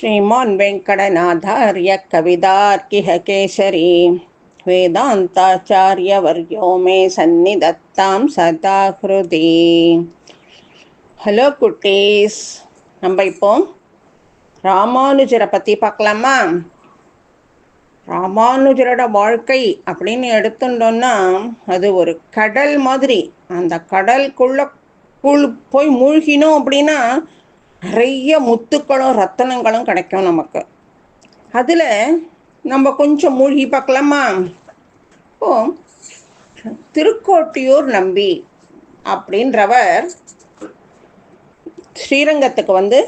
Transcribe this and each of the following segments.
श्रीमान् वेङ्कटनाथार्य कविदार्किह केसरी वेदान्ताचार्यवर्यो मे सन्निधत्तां सदा ஹிருதி ஹலோ குட்டீஸ் நம்ம இப்போ ராமானுஜரை பற்றி பார்க்கலாமா ராமானுஜரோட வாழ்க்கை அப்படின்னு எடுத்துட்டோம்னா அது ஒரு கடல் மாதிரி அந்த கடலுக்குள்ள குள் போய் மூழ்கினோம் அப்படின்னா நிறைய முத்துக்களும் ரத்தனங்களும் கிடைக்கும் நமக்கு. அதில் நம்ம கொஞ்சம் மூழ்கி பார்க்கலாமா? இப்போ திருக்கோட்டியூர் நம்பி அப்படின்றவர் ஸ்ரீரங்கத்துக்கு வந்து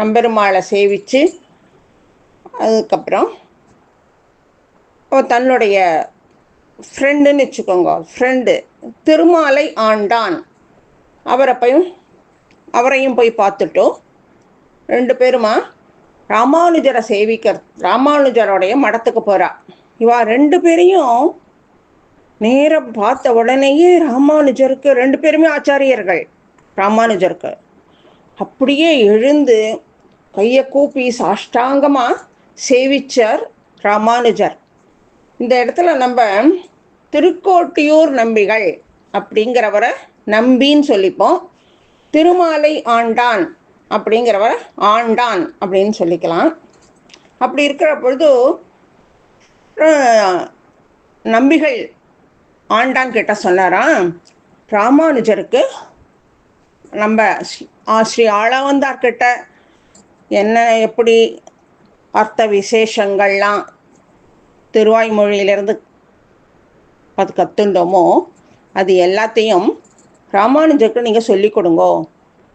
நம்பெருமாளை சேவித்து அதுக்கப்புறம் தன்னுடைய ஃப்ரெண்டுன்னு வச்சுக்கோங்க ஃப்ரெண்டு திருமாலை ஆண்டான். அவரை போய் அவரையும் போய் பார்த்துட்டோம். ரெண்டு பேருமா? ராமானுஜரை சேவிக்கிற ராமானுஜரோடைய மடத்துக்கு போகிறா இவா ரெண்டு பேரையும் நேரம் பார்த்த உடனேயே ராமானுஜருக்கு ரெண்டு பேருமே ஆச்சாரியர்கள். ராமானுஜருக்கு. அப்படியே எழுந்து கையை கூப்பி சாஷ்டாங்கமாக சேவிச்சார் ராமானுஜர். இந்த இடத்துல நம்ம திருக்கோட்டியூர் நம்பிகள் அப்படிங்கிறவரை நம்பின்னு சொல்லிப்போம். திருமாலை ஆண்டான் அப்படிங்கிறவரை ஆண்டான் அப்படின்னு சொல்லிக்கலாம். அப்படி இருக்கிற பொழுது நம்பிகள் ஆண்டான் கிட்ட சொன்னாராம் ராமானுஜருக்கு நம்ம ஸ்ரீ ஆளவந்தார்கிட்ட என்ன எப்படி அர்த்த விசேஷங்கள்லாம் திருவாய்மொழியிலிருந்து அது கற்றுண்டோமோ அது எல்லாத்தையும் ராமானுஜருக்கு நீங்கள் சொல்லி கொடுங்கோ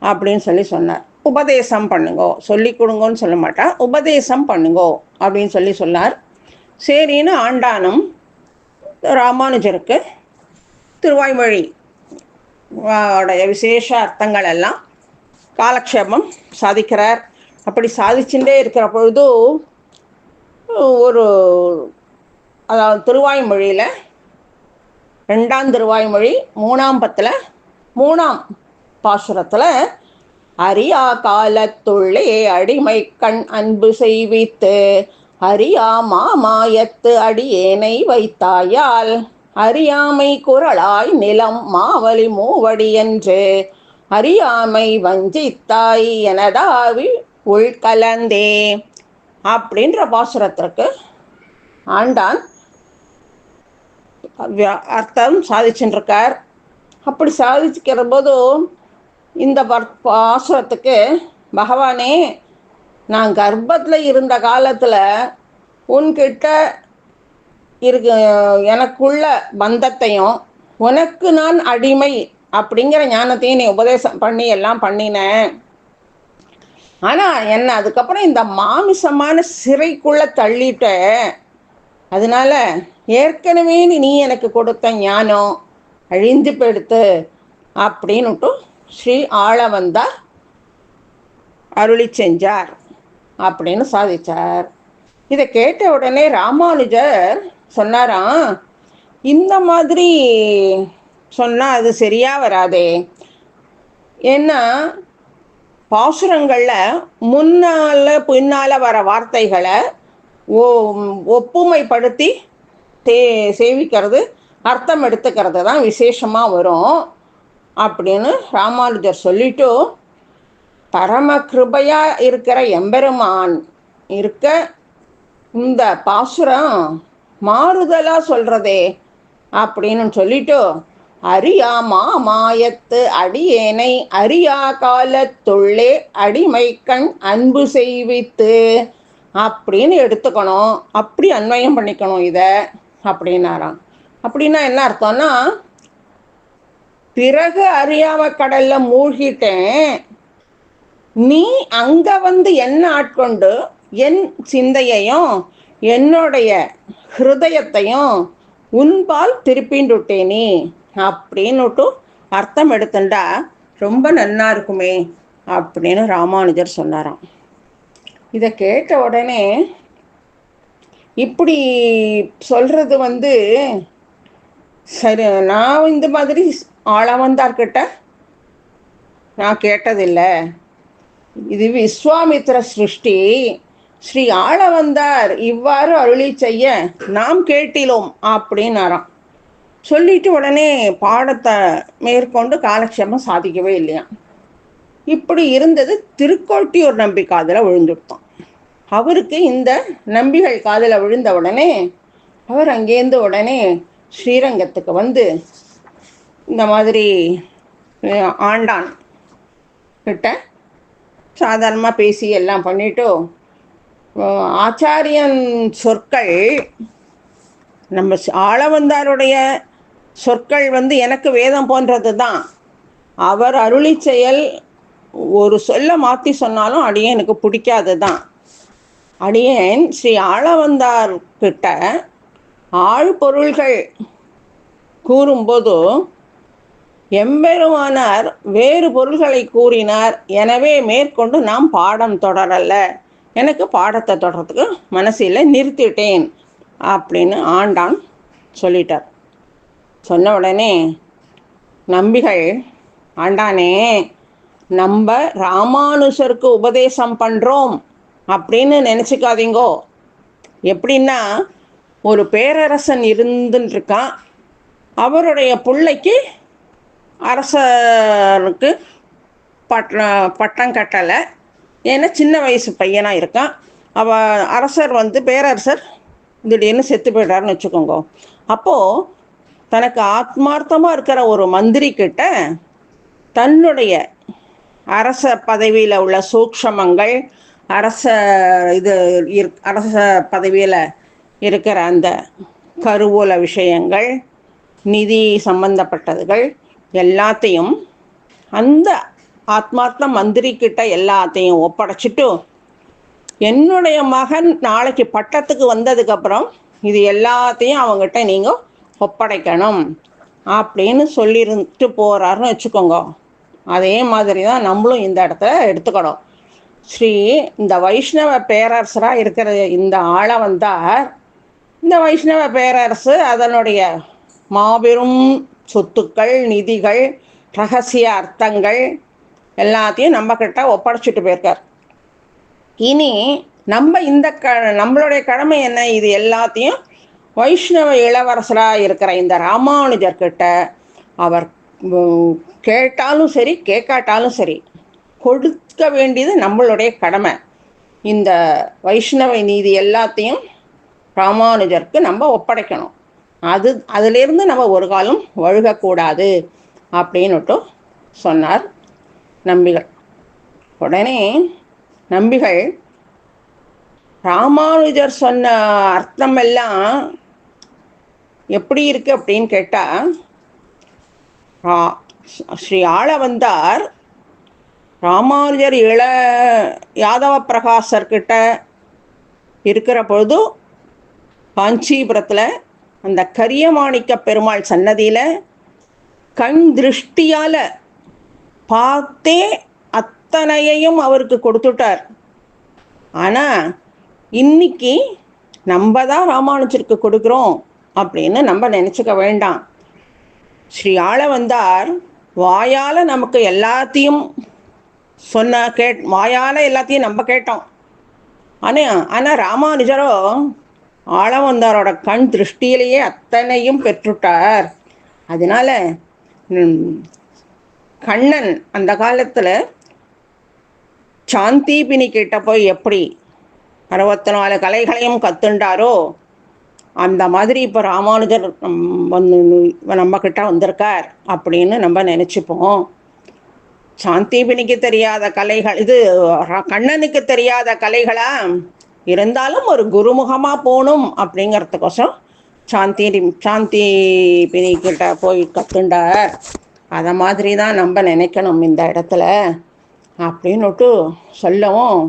அப்படின்னு சொல்லி சொன்னார். உபதேசம் பண்ணுங்கோ சொல்லி கொடுங்கோன்னு சொல்ல மாட்டா உபதேசம் பண்ணுங்கோ அப்படின்னு சொல்லி சொன்னார். சரின்னு ஆண்டானும் ராமானுஜருக்கு திருவாய்மொழி உடைய விசேஷ அர்த்தங்கள் எல்லாம் காலக்ஷேபம் சாதிக்கிறார். அப்படி சாதிச்சுட்டே இருக்கிற பொழுது ஒரு அதாவது திருவாய்மொழியில் ரெண்டாம் திருவாய்மொழி மூணாம் பத்தில் மூணாம் பாசுரத்தில் அரியா காலத்துள்ளே அடிமை கண் அன்பு செய்வித்து அரியா மாமாயத்து அடியேனை வைத்தாயால் அறியாமை குரலாய் நிலம் மாவலி மூவடி என்று அறியாமை வஞ்சித்தாய் எனதாவி உள்கலந்தே அப்படின்ற பாசுரத்திற்கு ஆண்டான். அர்த்தம் சாதிச்சுருக்கார் அப்படி சாதிச்சுக்கிற போதும் இந்த பாசுரத்துக்கு பகவானே நான் கர்ப்பத்தில் இருந்த காலத்தில் உன்கிட்ட இருக்கு எனக்குள்ள பந்தத்தையும் உனக்கு நான் அடிமை அப்படிங்கிற ஞானத்தையும் நீ உபதேசம் பண்ணி எல்லாம் பண்ணினேன் ஆனால் என்ன அதுக்கப்புறம் இந்த மாமிசமான சிறைக்குள்ளே தள்ளிட்ட. அதனால ஏற்கனவே நீ எனக்கு கொடுத்த ஞானம் அழிந்து போயிடுத்து அப்படின்னுட்டும் ஸ்ரீ ஆள வந்தார் அருளி செஞ்சார் அப்படின்னு சாதிச்சார். இதை கேட்ட உடனே ராமானுஜர் சொன்னாராம் இந்த மாதிரி சொன்னால் அது சரியாக வராதே. ஏன்னா பாசுரங்களில் முன்னால் பின்னால் வர வார்த்தைகளை ஒ ஒப்புமைப்படுத்தி தே சேவிக்கிறது அர்த்தம் எடுத்துக்கிறது தான் விசேஷமாக வரும் அப்படின்னு ராமானுஜர் சொல்லிட்டு பரம கிருபையாக இருக்கிற எம்பெருமான் இருக்க இந்த பாசுரம் மாறுதலாக சொல்கிறதே அப்படின்னு சொல்லிட்டு அறியாமா மாயத்து அடியேனை அறியா காலத்துள்ளே அடிமை கண் அன்பு செய்வித்து அப்படின்னு எடுத்துக்கணும். அப்படி அன்வயம் பண்ணிக்கணும் இதை அப்படின்னாராம். அப்படின்னா என்ன அர்த்தம்னா பிறகு அறியாம கடல்ல மூழ்கிட்டேன். நீ அங்க வந்து என்ன ஆட்கொண்டு என் சிந்தையையும் என்னுடைய ஹிருதயத்தையும் உன்பால் திருப்பின்டுட்டேனே அப்படின்னுட்டு அர்த்தம் எடுத்துட்டா ரொம்ப நன்னா இருக்குமே அப்படின்னு ராமானுஜர் சொன்னாராம். இதை கேட்ட உடனே இப்படி சொல்கிறது வந்து சரி நான் இந்த மாதிரி ஆளவந்தார்கிட்ட நான் கேட்டதில்லை. இது விஸ்வாமித்ர சிருஷ்டி. ஸ்ரீ ஆளவந்தார் இவ்வாறு அருளி செய்ய நாம் கேட்டிலோம் அப்படின்னாராம். சொல்லிட்டு உடனே பாடத்தை மேற்கொண்டு காலக்ஷேபம் சாதிக்கவே இல்லையா. இப்படி இருந்தது திருக்கோட்டியூர் நம்பி காதில் விழுந்துட்டான் அவருக்கு இந்த நம்பிகள் காதில் விழுந்த உடனே அவர் அங்கேருந்து உடனே ஸ்ரீரங்கத்துக்கு வந்து இந்த மாதிரி ஆண்டான் கிட்ட சாதாரணமாக பேசி எல்லாம் பண்ணிவிட்டு ஆச்சாரியன் சொற்கள் நம்ம ஸ்- ஆளவந்தாருடைய சொற்கள் வந்து எனக்கு வேதம் போன்றது தான் அவர் அருளி செயல் ஒரு சொல்ல மாற்றி சொன்னாலும் அடியேனுக்கு பிடிக்காது தான் அடியேன் ஸ்ரீ ஆளவந்தார் கிட்ட ஆழ் பொருள்கள் கூறும்போது எம்பெருமானார் வேறு பொருள்களை கூறினார். எனவே மேற்கொண்டு நாம் பாடம் தொடரல. எனக்கு பாடத்தை தொடர்றதுக்கு மனசில் நிறுத்திட்டேன் அப்படின்னு ஆண்டான் சொல்லிட்டார். சொன்ன உடனே நம்பிகள் ஆண்டானே நம்ம ராமானுஜருக்கு உபதேசம் பண்ணுறோம் அப்படின்னு நினச்சிக்காதீங்கோ. எப்படின்னா ஒரு பேரரசன் இருந்துன்னு இருக்கான் அவருடைய பிள்ளைக்கு அரசனுக்கு பட்ட பட்டம் கட்டலை. ஏன்னா சின்ன வயசு பையனாக இருக்கான். அவ அரசர் வந்து பேரரசர் திடீர்னு செத்து போயிட்டாருன்னு வச்சுக்கோங்க. அப்போது தனக்கு ஆத்மார்த்தமாக இருக்கிற ஒரு மந்திரி கிட்ட தன்னுடைய அரச பதவியில் உள்ள சூக்ஷமங்கள் அரச இது இரு- அரச பதவியில் இருக்கிற அந்த கருவூல விஷயங்கள் நிதி சம்பந்தப்பட்டதுகள் எல்லாத்தையும் அந்த ஆத்மார்த்த மந்திரிக்கிட்ட எல்லாத்தையும் ஒப்படைச்சிட்டு என்னுடைய மகன் நாளைக்கு பட்டத்துக்கு வந்ததுக்கப்புறம் இது எல்லாத்தையும் அவங்ககிட்ட நீங்கள் ஒப்படைக்கணும் அப்படின்னு சொல்லியிருந்துட்டு போகிறாருன்னு வச்சுக்கோங்க. அதே மாதிரி தான் நம்மளும் இந்த இடத்த எடுத்துக்கணும். ஸ்ரீ இந்த வைஷ்ணவ பேரரசராக இருக்கிற இந்த ஆளை வந்தார் இந்த வைஷ்ணவ பேரரசு அதனுடைய மாபெரும் சொத்துக்கள் நிதிகள் ரகசிய அர்த்தங்கள் எல்லாத்தையும் நம்ம கிட்ட ஒப்படைச்சிட்டு போயிருக்கார். இனி நம்ம இந்த க நம்மளுடைய கடமை என்ன? இது எல்லாத்தையும் வைஷ்ணவ இளவரசராக இருக்கிற இந்த ராமானுஜர்கிட்ட அவர் கேட்டாலும் சரி கேட்காட்டாலும் சரி கொடுக்க வேண்டியது நம்மளுடைய கடமை. இந்த வைஷ்ணவ நீதி எல்லாத்தையும் ராமானுஜருக்கு நம்ம ஒப்படைக்கணும். அது அதிலிருந்து நம்ம ஒரு காலம் வழுகக்கூடாது அப்படின்னுட்டு சொன்னார் நம்பிகள். உடனே நம்பிகள் ராமானுஜர் சொன்ன அர்த்தம் எல்லாம் எப்படி இருக்கு அப்படின்னு கேட்டால் ஸ்ரீ ஆள வந்தார் ராமானுஜர் இள யாதவ பிரகாசர்கிட்ட இருக்கிற பொழுது காஞ்சிபுரத்தில் அந்த கரியமாணிக்க பெருமாள் சன்னதியில் கண் திருஷ்டியால் பார்த்தே அத்தனையையும் அவருக்கு கொடுத்துட்டார். ஆனால் இன்னைக்கு நம்ம தான் ராமானுஜருக்கு கொடுக்குறோம் அப்படின்னு நம்ம நினச்சிக்க வேண்டாம். ஸ்ரீ ஆள வந்தார் வாயால் நமக்கு எல்லாத்தையும் சொன்ன கேட் வாயால் எல்லாத்தையும் நம்ம கேட்டோம். ஆனால் ஆனால் ராமானுஜரோ ஆளவந்தாரோட கண் திருஷ்டியிலேயே அத்தனையும் பெற்றுட்டார். அதனால கண்ணன் அந்த காலத்தில் சாந்திபினி கிட்ட போய் எப்படி அறுபத்தி நாலு கலைகளையும் கத்துண்டாரோ அந்த மாதிரி இப்போ ராமானுஜர் வந்து நம்மக்கிட்ட வந்திருக்கார் அப்படின்னு நம்ம நினச்சிப்போம். சாந்திபினிக்கு தெரியாத கலைகள் இது கண்ணனுக்கு தெரியாத கலைகளா? இருந்தாலும் ஒரு குருமுகமாக போகணும் அப்படிங்கிறதுக்கோசம் சாந்தி சாந்தி பினி கிட்ட போய் கத்துண்டார் அதை மாதிரி தான் நம்ம நினைக்கணும் இந்த இடத்துல அப்படின்னுட்டு சொல்லவும்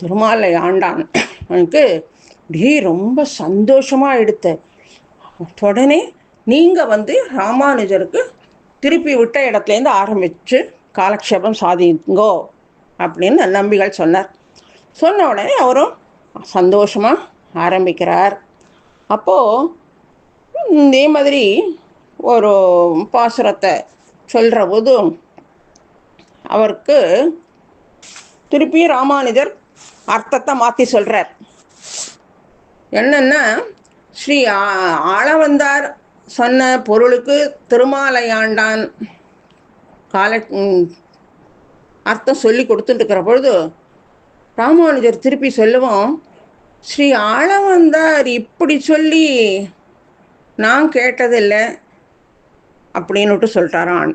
திருமாலை ஆண்டான் எனக்கு அப்படியே ரொம்ப சந்தோஷமாக எடுத்து. உடனே நீங்கள் வந்து ராமானுஜருக்கு திருப்பி விட்ட இடத்துலேருந்து ஆரம்பித்து காலக்ஷேபம் சாதிங்கோ அப்படின்னு நம்பிகள் சொன்னார். சொன்ன உடனே அவரும் சந்தோஷமாக ஆரம்பிக்கிறார். அப்போது இதே மாதிரி ஒரு பாசுரத்தை சொல்கிற போது அவருக்கு திருப்பியும் ராமானுஜர் அர்த்தத்தை மாற்றி சொல்கிறார் என்னென்னா ஸ்ரீ ஆ- ஆளவந்தார் சொன்ன பொருளுக்கு திருமாலையாண்டான் கால அர்த்தம் சொல்லி கொடுத்துட்டு இருக்கிற பொழுது ராமானுஜர் திருப்பி சொல்லுவோம் ஸ்ரீ ஆளவந்தார் இப்படி சொல்லி நான் கேட்டதில்லை அப்படின்னுட்டு சொல்லிட்டாரான்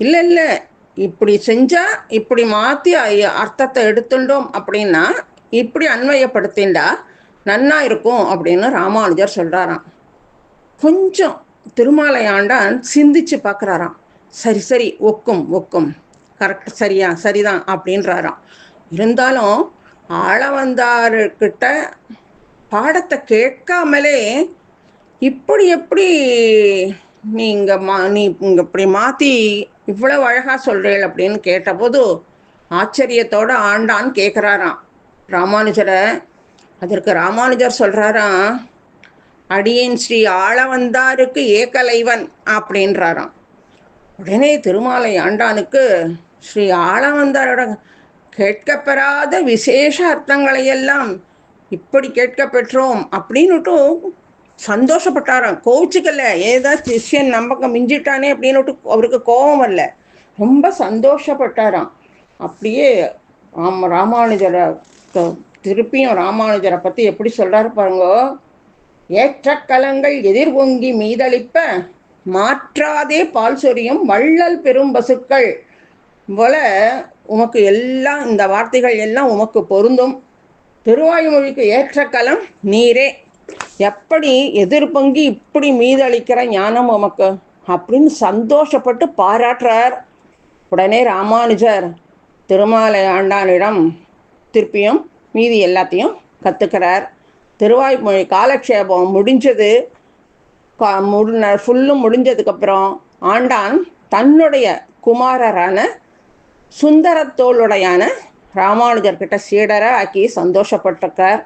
இல்லை இல்லை இப்படி செஞ்சால் இப்படி மாற்றி அர்த்தத்தை எடுத்துட்டோம் அப்படின்னா இப்படி அன்வயப்படுத்திண்டா நன்னா இருக்கும் அப்படின்னு ராமானுஜர் சொல்கிறாராம் கொஞ்சம் திருமாலையாண்டான் சிந்திச்சு பார்க்குறாராம் சரி சரி ஒக்கும் ஒக்கும் கரெக்ட் சரியா சரிதான் அப்படின்றாராம். இருந்தாலும் ஆளவந்தார்கிட்ட பாடத்தை கேட்காமலே இப்படி எப்படி நீங்கள் மா நீ இங்கே இப்படி மாற்றி இவ்வளவு அழகாக சொல்கிறீள் அப்படின்னு கேட்டபோது ஆச்சரியத்தோடு ஆண்டான் கேட்குறாராம் ராமானுஜரை அதற்கு ராமானுஜர் சொல்கிறாராம் அடியேன் ஸ்ரீ ஆளவந்தாருக்கு ஏகலைவன் அப்படின்றாராம். உடனே திருமாலை ஆண்டானுக்கு ஸ்ரீ ஆளவந்தாரோட கேட்கப்பெறாத விசேஷ அர்த்தங்களை எல்லாம் இப்படி கேட்க பெற்றோம் அப்படின்னுட்டு சந்தோஷப்பட்டாராம். கோவிச்சுக்கல. ஏதா சிஷ்யன் நம்பக்கம் மிஞ்சிட்டானே அப்படின்னுட்டு அவருக்கு கோபம் வரல. ரொம்ப சந்தோஷப்பட்டாராம். அப்படியே ஆம் ராமானுஜரை திருப்பியும் ராமானுஜரை பற்றி எப்படி சொல்கிறாரு பாருங்க. ஏற்றக்கலங்கள் எதிர்பொங்கி மீதளிப்ப மாற்றாதே பால் சொரியும் வள்ளல் பெரும் பசுக்கள். போல உமக்கு எல்லாம் இந்த வார்த்தைகள் எல்லாம் உமக்கு பொருந்தும். திருவாய்மொழிக்கு ஏற்ற கலம் நீரே. எப்படி எதிர்பங்கி இப்படி மீதளிக்கிற ஞானம் உமக்கு? அப்படின்னு சந்தோஷப்பட்டு பாராட்டுறார். உடனே ராமானுஜர் திருமாலை ஆண்டானிடம் திருப்பியும் மீதி எல்லாத்தையும் கற்றுக்கிறார் திருவாய்மொழி காலக்ஷேபம் முடிஞ்சது. கா- முடி ஃபுல்லும் முடிஞ்சதுக்கப்புறம் ஆண்டான் தன்னுடைய குமாரரான சுந்தரத்தோளுடையான ராமானுஜர்கிட்ட சீடரை ஆக்கி சந்தோஷப்பட்டிருக்கார்.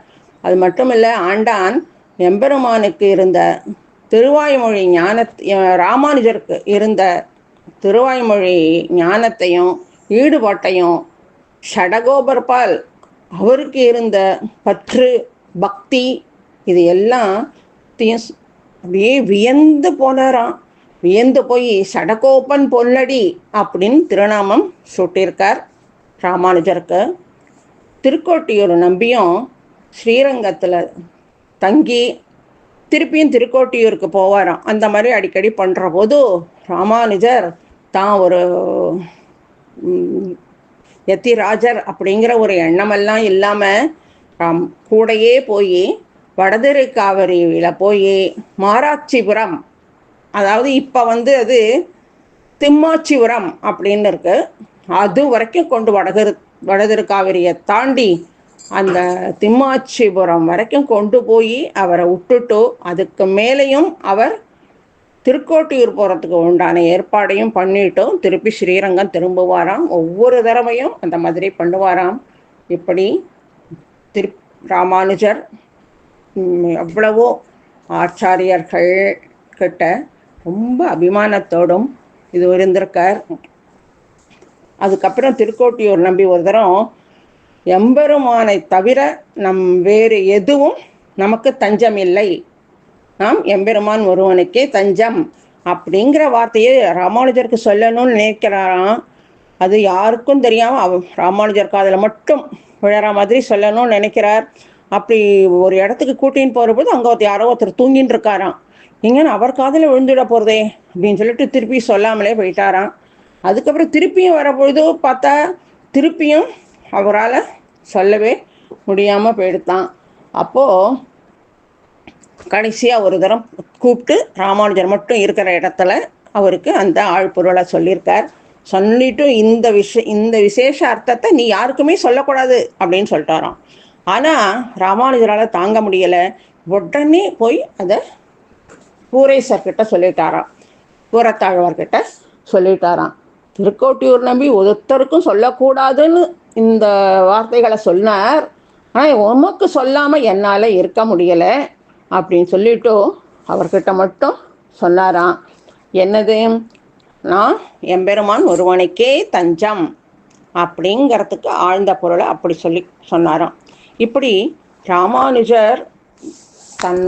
அது மட்டும் இல்லை ஆண்டான் எம்பெருமானுக்கு இருந்த திருவாய்மொழி ஞான ராமானுஜருக்கு இருந்த திருவாய்மொழி ஞானத்தையும் ஈடுபாட்டையும் ஷடகோபர்பால் அவருக்கு இருந்த பற்று பக்தி இது எல்லாத்தையும் அப்படியே வியந்து போனாராம். வியந்து போய் சடகோப்பன் பொல்லடி அப்படின்னு திருநாமம் சூட்டியிருக்கார் ராமானுஜருக்கு. திருக்கோட்டியூர் நம்பியும் ஸ்ரீரங்கத்தில் தங்கி திருப்பியும் திருக்கோட்டியூருக்கு போவாராம். அந்த மாதிரி அடிக்கடி பண்ணுற போது ராமானுஜர் தான் ஒரு ம், யத்திராஜர் அப்படிங்கிற ஒரு எண்ணமெல்லாம் இல்லாமல் ராம் கூடையே போய் வடதிரை காவிரியில் போய் மாராட்சிபுரம் அதாவது இப்போ வந்து அது திம்மாச்சிபுரம் அப்படின்னு இருக்கு. அது வரைக்கும் கொண்டு வடதிரு வடதிரு காவிரியை தாண்டி அந்த திம்மாச்சிபுரம் வரைக்கும் கொண்டு போய் அவரை விட்டுட்டு அதுக்கு மேலேயும் அவர் திருக்கோட்டியூர் போகிறதுக்கு உண்டான ஏற்பாடையும் பண்ணிட்டும் திருப்பி ஸ்ரீரங்கம் திரும்புவாராம். ஒவ்வொரு தடவையும் அந்த மாதிரி பண்ணுவாராம். இப்படி திரு ராமானுஜர் எவ்வளவோ ஆச்சாரியர்கள் கிட்ட ரொம்ப அபிமானத்தோடும் இது இருந்திருக்கார். அதுக்கப்புறம் திருக்கோட்டியூர் நம்பி ஒரு தரம் எம்பெருமானை தவிர நம் வேறு எதுவும் நமக்கு தஞ்சம் இல்லை நாம் எம்பெருமான் ஒருவனுக்கே தஞ்சம் அப்படிங்கிற வார்த்தையை ராமானுஜருக்கு சொல்லணும்னு நினைக்கிறாராம். அது யாருக்கும் தெரியாமல் அவ ராமானுஜர் காதில் மட்டும் விழற மாதிரி சொல்லணும்னு நினைக்கிறார். அப்படி ஒரு இடத்துக்கு கூட்டின்னு போகிறபோது அங்கே ஒருத்தர் யாரோ ஒருத்தர் தூங்கின்னு இருக்காராம். எங்கன்னு அவர் காதில் விழுந்துட போகிறதே அப்படின்னு சொல்லிட்டு திருப்பி சொல்லாமலே போயிட்டாராம். அதுக்கப்புறம் திருப்பியும் வரப்பொழுது பார்த்தா திருப்பியும் அவரால் சொல்லவே முடியாமல் போயிடுத்தான். அப்போது கடைசியாக ஒரு தரம் கூப்பிட்டு ராமானுஜர் மட்டும் இருக்கிற இடத்துல அவருக்கு அந்த ஆழ்பொருளை சொல்லியிருக்கார். சொல்லிட்டும் இந்த விஷ இந்த விசேஷ அர்த்தத்தை நீ யாருக்குமே சொல்லக்கூடாது அப்படின்னு சொல்லிட்டாராம். ஆனால் ராமானுஜரால் தாங்க முடியலை. உடனே போய் அதை பூரேசர்கிட்ட சொல்லிட்டாராம். பூரத்தாழ்வார்கிட்ட சொல்லிட்டாராம். திருக்கோட்டியூர் நம்பி ஒருத்தருக்கும் சொல்லக்கூடாதுன்னு இந்த வார்த்தைகளை சொன்னார். ஆனால் உமக்கு சொல்லாமல் என்னால் இருக்க முடியலை அப்படின்னு சொல்லிட்டு அவர்கிட்ட மட்டும் சொன்னாராம். என்னது? நான் எம்பெருமான் ஒருவனுக்கே தஞ்சம் அப்படிங்கிறதுக்கு ஆழ்ந்த பொருளை அப்படி சொல்லி சொன்னாராம். இப்படி ராமானுஜர் தன்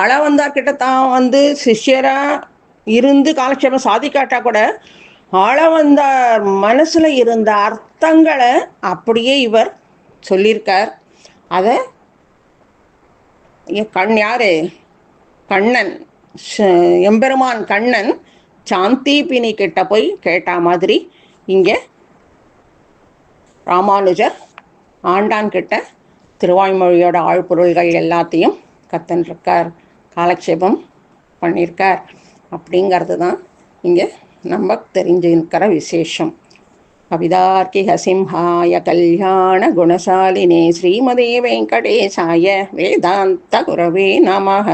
ஆளவந்தார்கிட்ட தான் வந்து சிஷ்யராக இருந்து காலக்ஷேபம் சாதிக்காட்டா கூட ஆளவந்தார் மனசில் இருந்த அர்த்தங்களை அப்படியே இவர் சொல்லியிருக்கார். அதை கண் யாரு? கண்ணன். எம்பெருமான் கண்ணன் சாந்தி பினி கிட்ட போய் கேட்ட மாதிரி இங்கே ராமானுஜர் ஆண்டான் கிட்ட திருவாய்மொழியோட ஆழ்பொருள்கள் எல்லாத்தையும் கத்தன்ருக்கார் காலக்ஷேபம் பண்ணியிருக்கார் அப்படிங்கிறது தான் இங்கே நம்ம தெரிஞ்சுக்கிற விசேஷம். கவிதார்க்கிக சிம்ஹாய கல்யாண குணசாலினே ஸ்ரீமதே வெங்கடேசாய வேதாந்த குரவே நமக.